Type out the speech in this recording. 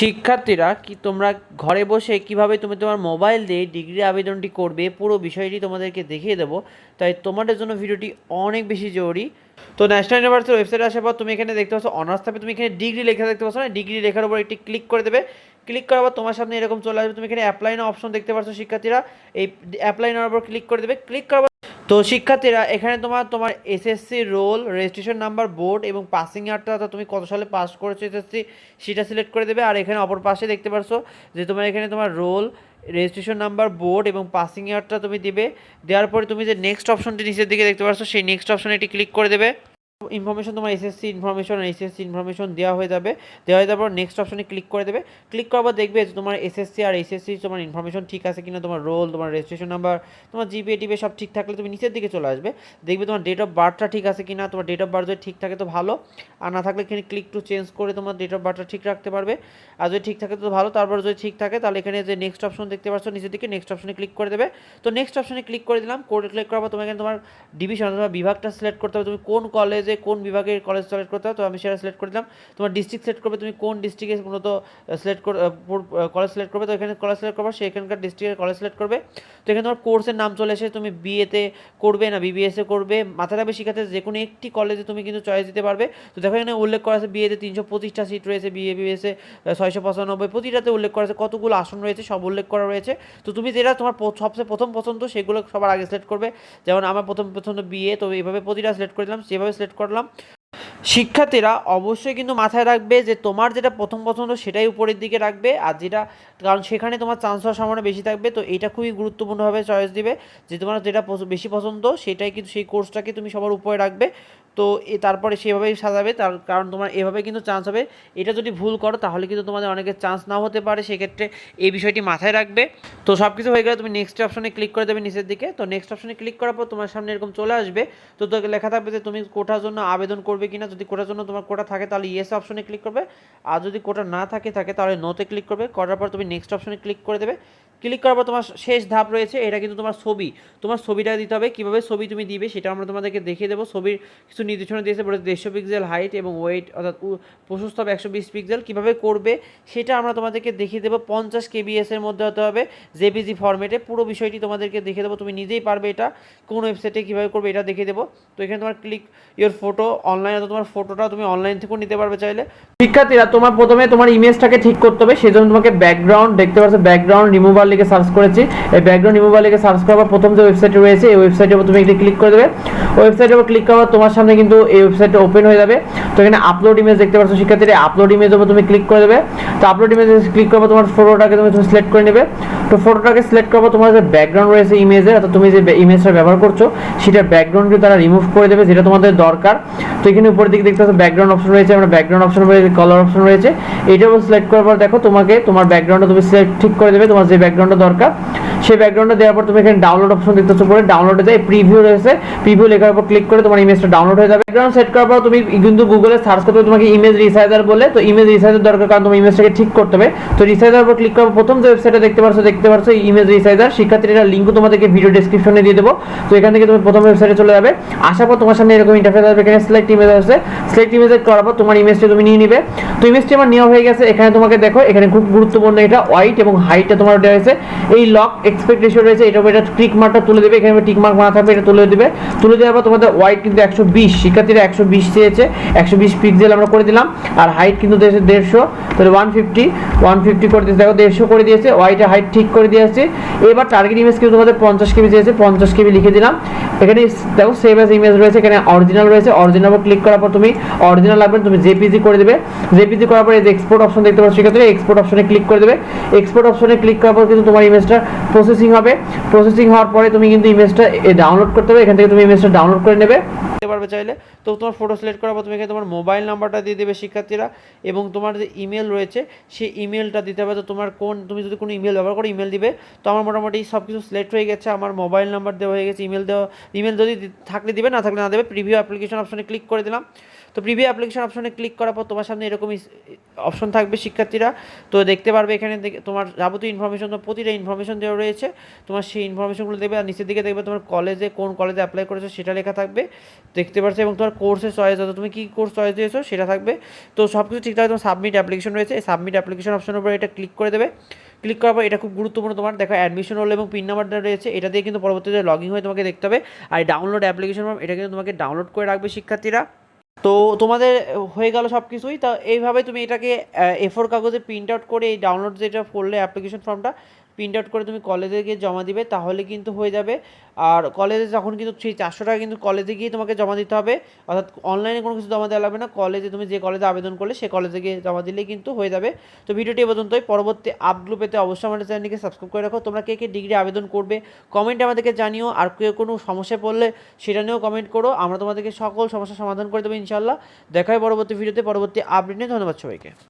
শিক্ষার্থীরা, কি তোমরা ঘরে বসে কীভাবে তুমি তোমার মোবাইল দিয়ে ডিগ্রি আবেদনটি করবে, পুরো বিষয়টি তোমাদেরকে দেখিয়ে দেবো। তাই তোমাদের জন্য ভিডিওটি অনেক বেশি জরুরি। তো ন্যাশনাল ইউনিভার্সিটির ওয়েবসাইটে আসার পর তুমি এখানে দেখতে পাচ্ছ, অনার্স থাকবে তুমি এখানে ডিগ্রি লেখা দেখতে পাচ্ছ না? ডিগ্রি লেখার উপর একটি ক্লিক করে দেবে। ক্লিক করার পর তোমার সামনে এরকম চলে আসবে। তুমি এখানে অ্যাপ্লাই অপশন দেখতে পাচ্ছ শিক্ষার্থীরা। এই অ্যাপ্লাই নেওয়ার উপর ক্লিক করে দেবে। ক্লিক করার তো শিক্ষার্থীরা, এখানে তোমার তোমার SSC roll registration number board এবং পাসিং অর্থাৎ তুমি কত সালে পাস করেছ এসএসসি সেটা সিলেক্ট করে দেবে। আর এখানে অপর পাশে দেখতে পারছ যে তোমার এখানে তোমার রোল রেজিস্ট্রেশন নাম্বার বোর্ড এবং পাসিং ইয়ারটা তুমি দিবে। দেওয়ার পরে তুমি যে নেক্সট অপশনটি নিচের দিকে দেখতে পারছ, সেই নেক্সট অপশনে এটি ক্লিক করে দেবে। ইনফরমেশন তোমার এসএসসি ইনফরমেশন এসএসসি ইনফরমেশন দেওয়া হয়ে যাবে। দেওয়া হয়ে যাওয়ার পর নেক্সট অপশনে ক্লিক করে দেবে। ক্লিক করার পর দেখবে যে তোমার এসএসসি আর এসএসসি তোমার ইনফরমেশন ঠিক আছে কিনা, তোমার রোল তোমার রেজিস্ট্রেশন নাম্বার তোমার জিপিএ টিপে সব ঠিক থাকলে তুমি নিচের দিকে চলে আসবে। দেখবে তোমার ডেট অফ বার্থটা ঠিক আছে কিনা, তোমার ডেট অফ বার্থ যদি ঠিক থাকে তো ভালো। আর না থাকলে এখানে ক্লিক টু চেঞ্জ করে তোমার ডেট অফ বার্থটা ঠিক রাখতে পারবে। আর যদি ঠিক থাকে তো ভালো, তারপর যদি ঠিক থাকে তাহলে এখানে যে নেক্সট অপশন দেখতে পাচ্ছ নিচের দিকে নেক্সট অপশনে ক্লিক করে দেবে। তো নেক্সট অপশনে ক্লিক করে দিলাম কোড ক্লিক করার পর তোমাকে তোমার ডিভিশন তোমার বিভাগটা সিলেক্ট করতে হবে। তুমি কোন কলেজে কোন বিভাগের কলেজ সিলেক্ট করতে হবে তো আমি সেটা সিলেক্ট করে দিলাম। তোমার ডিস্ট্রিক্ট সিলেক্ট করবে, তুমি কোন ডিস্ট্রিক্টে মূলত সিলেক্ট কলেজ সিলেক্ট করবে, তো এখানে কলেজ সিলেক্ট করবে সেখানকার ডিস্ট্রিক্টের কলেজ সিলেক্ট করবে। তো এখানে তোমার কোর্সের নাম চলে এসে তুমি বিএতে করবে না বিবিএসে করবে। মাথা রাখবে শিখাতে যে কোনো একটি কলেজে তুমি কিন্তু চয়েস দিতে পারবে। তো দেখো এখানে উল্লেখ করা আছে বিএতে তিনশো পঁচিশটা সিট রয়েছে বিএ বিবিএসে ছয়শো পঁচানব্বই। প্রতিটাতে উল্লেখ করা আছে, কতগুলো আসন রয়েছে, সব উল্লেখ করা রয়েছে। তো তুমি যেটা তোমার সবচেয়ে প্রথম পছন্দ, সেগুলো সবার আগে সিলেক্ট করবে। যেমন আমার প্রথম পছন্দ বিএ তো এইভাবে প্রতিটা সিলেক্ট করে দিলাম, যেভাবে সিলেক্ট করলাম। শিক্ষার্থীরা অবশ্যই কিন্তু মাথায় রাখবে যে তোমার যেটা প্রথম পছন্দ সেটাই উপরের দিকে রাখবে, আর যেটা, কারণ সেখানে তোমার চান্স হওয়ার সম্ভাবনা বেশি থাকবে, তো এটা খুবই গুরুত্বপূর্ণভাবে চয়েস দিবে যে তোমার যেটা বেশি পছন্দ সেটাই কিন্তু সেই কোর্সটাকে তুমি সবার উপরে রাখবে। তো এ তারপরে সেভাবেই সাজাবে, তার কারণ তোমার এভাবে কিন্তু চান্স হবে। এটা যদি ভুল করো, তাহলে কিন্তু তোমাদের অনেকের চান্স নাও হতে পারে, সেক্ষেত্রে এই বিষয়টি মাথায় রাখবে। তো সব কিছু হয়ে গেলে তুমি নেক্সট অপশনে ক্লিক করে দেবে নিচের দিকে। তো নেক্সট অপশনে ক্লিক করার পর তোমার সামনে এরকম চলে আসবে। তো তোকে লেখা থাকবে যে তুমি কোটার জন্য আবেদন করবে কি না যদি কোটার জন্য তোমার কোটা থাকে, তাহলে ইয়েস অপশনে ক্লিক করবে। আর যদি কোটা না থাকে থাকে তাহলে নোতে ক্লিক করবে। করার পর তুমি নেক্সট অপশনে ক্লিক করে দেবে। ক্লিক করার পর তোমার শেষ ধাপ রয়েছে, এটা কিন্তু তোমার ছবি। তোমার ছবিটা দিতে হবে, কীভাবে ছবি তুমি দিবে সেটা আমরা তোমাদেরকে দেখিয়ে দেবো। ছবির কিছু নির্দেশনা দিয়েছে বলে দেড়শো পিক্সেল হাইট এবং ওয়েট অর্থাৎ প্রশস্ত হবে একশো বিশ পিক্সেল কীভাবে করবে সেটা আমরা তোমাদেরকে দেখিয়ে দেবো। পঞ্চাশ কেবিএস এর মধ্যে হতে হবে জেপিজি ফরম্যাটে পুরো বিষয়টি তোমাদেরকে দেখিয়ে দেবো, তুমি নিজেই পারবে এটা, কোন ওয়েবসাইটে কীভাবে করবে এটা দেখিয়ে দেবো। তো এখানে তোমার ক্লিক ইওর ফটো অনলাইন তোমার ফটোটা তুমি অনলাইন থেকেও নিতে পারবে চাইলে। শিক্ষার্থীরা, তোমার প্রথমে তোমার ইমেজটাকে ঠিক করতে হবে, সেজন্য তোমাকে ব্যাকগ্রাউন্ড দেখতে পাচ্ছ ব্যাকগ্রাউন্ড রিমুভার লিখে সার্চ করেছি। এই ব্যাকগ্রাউন্ড রিমুভার লিখে সার্চ করার পর প্রথম যে ওয়েবসাইট রয়েছে, এই ওয়েবসাইটের উপর তুমি একটি ক্লিক করে দেবে। ওয়েবসাইটের উপর ক্লিক করার তোমার সামনে কিন্তু এই ওয়েবসাইটটা ওপেন হয়ে যাবে। তো এখানে আপলোড ইমেজ দেখতে পাচ্ছ শিক্ষার্থীরা আপলোড ইমেজের উপর তুমি ক্লিক করে দেবে। তো আপলোড ইমেজ ক্লিক করার পর তোমার ফটোটাকে তুমি সিলেক্ট করে নেবে। তো ফটোটাকে সিলেক্ট করব, তোমার যে ব্যাকগ্রাউন্ড রয়েছে ইমেজের অর্থাৎ তুমি যে ইমেজটা ব্যবহার করছ, সেটা ব্যাকগ্রাউন্ডকে তারা রিমুভ করে দেবে, যেটা তোমাদের দরকার। তো এখানে উপরের দিকে দেখতে পাচ্ছ ব্যাকগ্রাউন্ড অপশন রয়েছে, আমরা ব্যাকগ্রাউন্ড অপশন রয়েছে কালার অপশন রয়েছে। উপর সিলেক্ট করার পর দেখো তোমাকে তোমার ব্যাকগ্রাউন্ডটা তুমি সিলেক্ট ঠিক করে দেবে, তোমার যে ব্যাকগ্রাউন্ডটা দরকার। সেই ব্যাকগ্রাউন্ডটা দেওয়ার পর তুমি এখানে ডাউনলোড অপশন দেখতে পাচ্ছ পরে ডাউনলোডে যায় প্রিভিউ রয়েছে। প্রিভিউ লেখার উপর ক্লিক করে তোমার ইমেজটা ডাউনলোড হয়ে যাবে। ব্যাকগ্রাউন্ড সেট করার পর তুমি কিন্তু গুগলে সার্চ করতে তোমাকে ইমেজ রিসাইজার বলে। তো ইমেজ রিসাইজার দরকার কারণ তোমার ইমেজটাকে ঠিক করতে হবে। তো রিসাইজার উপর ক্লিক করার প্রথম যে ওয়েবসাইটে দেখতে পাচ্ছ দেখতে পাচ্ছ ইমেজ রিসাইজার শিক্ষার্থীরা লিঙ্কও তোমাদেরকে ভিডিও ডেসক্রিপশনে দিয়ে দেবো। তো এখান থেকে তুমি প্রথম ওয়েবসাইটে চলে যাবে। আসার পর তোমার সামনে এরকম ইন্টারফেস আসবে। এখানে সিলেক্ট ইমেজ আসবে। সিলেক্ট ইমেজ করার পর তোমার ইমেজটা তুমি নিয়ে নিবে। তো ইমেজটি আমার নেওয়া হয়ে গেছে। এখানে তোমাকে দেখো, এখানে খুব গুরুত্বপূর্ণ এটা। ওয়াইট এবং হাইটটা তোমার দেওয়া হয়েছে। এই লক এক্সপেক্ট রেশিও রয়েছে, এটা এটা টিক মার্কটা তুলে দেবে, এখানে টিক মার্ক মারা থাকবে তুলে দেবে। তুলে দেওয়ার পর তোমাদের ওয়াইট কিন্তু একশো বিশ, শিক্ষার্থীরা একশো বিশ চেয়েছে, একশো বিশ পিক্সেল আমরা করে দিলাম, আর হাইট কিন্তু দিয়েছে দেড়শো, তাহলে ওয়ান ফিফটি ওয়ান ফিফটি করে দিয়েছে, দেখো দেড়শো করে দিয়েছে ওয়াইটের হাইট ঠিক করে দিয়েছে এবার টার্গেট ইমেজ কিন্তু তোমাদের পঞ্চাশ কেবি চেয়েছে, পঞ্চাশ কেবি লিখে দিলাম। এখানে দেখো সেভ অ্যাজ ইমেজ রয়েছে, এখানে অরিজিনাল রয়েছে অরিজিনাল ক্লিক করার পর তুমি অরিজিনাল লাগবে তুমি জেপিজি করে দেবে। জেপিজি করার পর এই এক্সপোর্ট অপশন দেখতে পাচ্ছ সেক্ষেত্রে এক্সপোর্ট অপশনে ক্লিক করে দেবে। এক্সপোর্ট অপশনে ক্লিক করার পর কিন্তু তোমার ইমেজটা প্রসেসিং হবে। প্রসেসিং হওয়ার পরে তুমি কিন্তু ইমেজটা ডাউনলোড করতে হবে। এখান থেকে তুমি ইমেজটা ডাউনলোড করে নেবে। পারবে চাইলে। তো তোমার ফটো সিলেক্ট করার পর তুমি এখানে তোমার মোবাইল নাম্বারটা দিয়ে দেবে শিক্ষার্থীরা এবং তোমার যে ইমেল রয়েছে, সেই ইমেলটা দিতে হবে। তো তোমার কোন, তুমি যদি কোনো ইমেল ব্যবহার করো ইমেল দিবে। তো আমার মোটামুটি সব কিছু সিলেক্ট হয়ে গেছে। আমার মোবাইল নাম্বার দেওয়া হয়ে গেছে ইমেল দেওয়া ইমেল যদি থাকলে দিবে, না থাকলে না দেবে প্রিভিউ অ্যাপ্লিকেশন অপশনে ক্লিক করে দিলাম। তো প্রিভিউ অ্যাপ্লিকেশন অপশনে ক্লিক করার পর তোমার সামনে এরকমই অপশন থাকবে শিক্ষার্থীরা। তো দেখতে পারবে এখানে তোমার যাবতীয় ইনফরমেশন তো প্রতিটা ইনফরমেশন দেওয়া রয়েছে। তোমার সেই ইনফরমেশনগুলো দেবে আর নিচের দিকে দেখবে তোমার কলেজে কোন কলেজে অ্যাপ্লাই করেছ সেটা লেখা থাকবে। দেখতে পাচ্ছ এবং তোমার কোর্সের চয়েস অর্থাৎ তুমি কী কোর্স চয়েস দিয়েছ সেটা থাকবে। তো সব কিছু ঠিক ঠিকঠাক তোমার সাবমিট অ্যাপ্লিকেশন রয়েছে, এই সাবমিট অ্যাপ্লিকেশন অপশনের উপর এটা ক্লিক করে দেবে। ক্লিক করার পর এটা খুব গুরুত্বপূর্ণ তোমার, দেখো অ্যাডমিশন রোল এবং পিন নাম্বারটা রয়েছে, এটা দিয়ে কিন্তু পরবর্তীতে লগ ইন হয়ে তোমাকে দেখতে হবে। আর ডাউনলোড অ্যাপ্লিকেশন ফর্ম এটা কিন্তু তোমাকে ডাউনলোড করে রাখবে শিক্ষার্থীরা। তো তোমাদের হয়ে গেল সব কিছুই তা এইভাবে তুমি এটাকে এফোর কাগজে প্রিন্ট আউট করে এই ডাউনলোড যেটা করলে অ্যাপ্লিকেশন ফর্মটা প্রিন্ট আউট করে তুমি কলেজে গিয়ে জমা দিবে, তাহলে কিন্তু হয়ে যাবে। আর কলেজে যখন কিন্তু সেই চারশো টাকা কিন্তু কলেজে গিয়ে তোমাকে জমা দিতে হবে, অর্থাৎ অনলাইনে কোনো কিছু জমা দেওয়া লাগবে না কলেজে তুমি যে কলেজে আবেদন করলে সে কলেজে গিয়ে জমা দিলেই কিন্তু হয়ে যাবে। তো ভিডিওটি পর্যন্তই, পরবর্তী আপগুলো পেতে অবশ্যই আমাদের চ্যানেলকে সাবস্ক্রাইব করে রাখো। তোমরা কে কে ডিগ্রি আবেদন করবে কমেন্টে আমাদেরকে জানিও। আর কেউ কোনো সমস্যায় পড়লে সেটা নিয়েও কমেন্ট করো। আমরা তোমাদেরকে সকল সমস্যার সমাধান করে দেবো ইনশাল্লাহ দেখা হয় পরবর্তী ভিডিওতে পরবর্তী আপডেট নিয়ে। ধন্যবাদ সবাইকে।